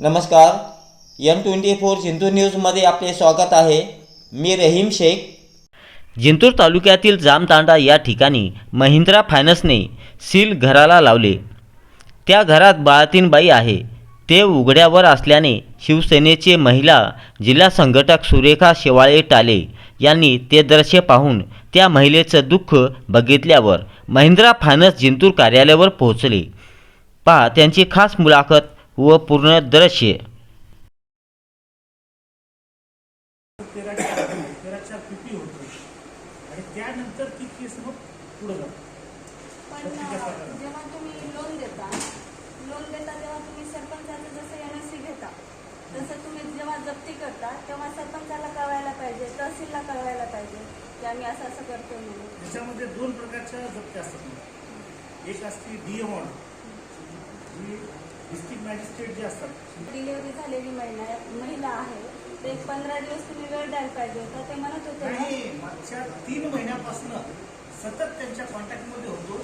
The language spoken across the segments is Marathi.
नमस्कार. एम ट्वेंटी फोर जिंतूर न्यूजमध्ये आपले स्वागत आहे. मी रहीम शेख. जिंतूर तालुक्यातील जामतांडा या ठिकाणी महिंद्रा फायनान्सने सील घराला लावले. त्या घरात बाळातीनबाई आहे. ते उघड्यावर असल्याने शिवसेनेचे महिला जिल्हा संघटक सुरेखा शेवाळे टाले यांनी ते दृश्य पाहून त्या महिलेचं दुःख बघितल्यावर महिंद्रा फायनान्स जिंतूर कार्यालयावर पोहोचले. पहा त्यांची खास मुलाखत. व पूर्ण दृश्य. तेराच्या त्यानंतर ती केस जेव्हा तुम्ही लोन देता लोन देता तेव्हा तुम्ही सरपंचाचं जसं एन सी घेता तसं तुम्ही जेव्हा जप्ती करता तेव्हा सरपंचाला कळवायला पाहिजे तहसीलला कळवायला पाहिजे की आम्ही असं असं करतो म्हणून त्याच्यामध्ये दोन प्रकारच्या जप्त्या असतात. एक असते डिएमॉन जी मॅजिस्ट्रेट जे असतात. डिलिव्हरी झालेली महिला महिला आहे. ते एक पंधरा दिवस तुम्ही वेळ द्यायला पाहिजे होता. ते म्हणत होते आणि मागच्या तीन महिन्यापासून सतत त्यांच्या कॉन्टॅक्टमध्ये होतो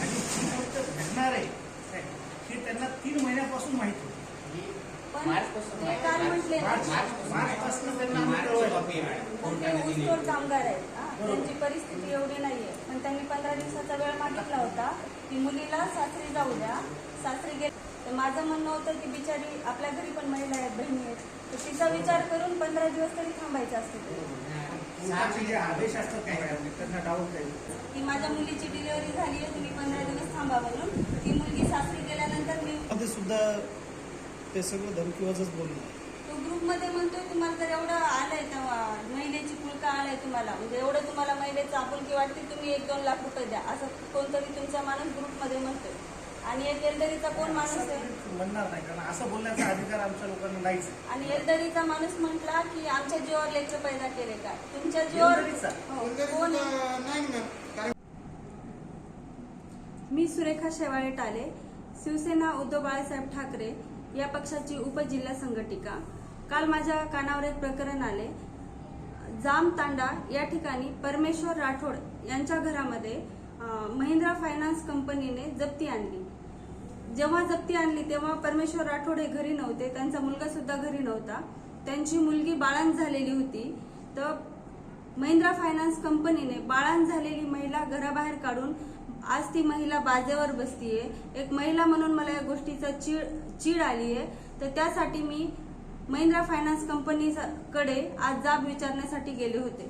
आणि जी गोष्ट घडणार आहे. हे त्यांना तीन महिन्यापासून माहीत होतं. ते मार्च मार्चपासून त्यांना ते कामगार आहेत. त्यांची परिस्थिती एवढी नाहीये. पण त्यांनी पंधरा दिवसाचा वेळ मागितला होता की मुलीला सासरी जाऊ द्या. सासरी गेले. तर माझं म्हणणं होतं की बिचारी आपल्या घरी पण महिला आहेत बहिणी आहेत. तर तिचा विचार करून पंधरा दिवस तरी थांबायचं असतं. की माझ्या मुलीची डिलिव्हरी झाली आहे तुम्ही पंधरा दिवस थांबा म्हणून. ती मुलगी सासरी गेल्यानंतर मी मध्ये सुद्धा ते सगळं धमकीवाजच बोलले तो ग्रुपमध्ये म्हणतोय तुम्हाला जर एवढं आलंय आलाय तुम्हाला. म्हणजे एवढं तुम्हाला महिलेचं आपुलकी वाटते तुम्ही एक दोन लाख रुपये द्या. असं कोणतरी तुमचा माणूस ग्रुपमध्ये म्हणतोय. आणि एक एलदरीचा कोण माणूस आहे? म्हणणार नाही कारण असं बोलण्याचा अधिकार आमच्या लोकांना नाहीच. आणि एलदरीचा माणूस म्हटला की आमच्या जीवावर लेकर पैदा केले काय तुमच्या जीवावर? हो, कोण? मी सुरेखा शेवाळे टाले शिवसेना उद्धव बाळासाहेब ठाकरे या पक्षाची उपजिल्हा संघटिका. काल माझ्या कानावर एक प्रकरण आले. जामतांडा या ठिकाणी परमेश्वर राठोड यांच्या घरामध्ये महिंद्रा फायनान्स कंपनीने जप्ती आणली. जेव्हा जप्ती आणली तेव्हा परमेश्वर राठोड हे घरी नव्हते त्यांचा मुलगा सुद्धा घरी नव्हता. त्यांची मुलगी बाळांत झालेली होती. तर महिंद्रा फायनान्स कंपनीने बाळांत झालेली महिला घराबाहेर काढून आज ती महिला बाजेवर बसतीये. एक महिला म्हणून मला या गोष्टीचा चीड चीड आली आहे तर त्यासाठी मी महिंद्रा फायनान्स कंपनीकडे आज जाब विचारण्यासाठी गेले होते.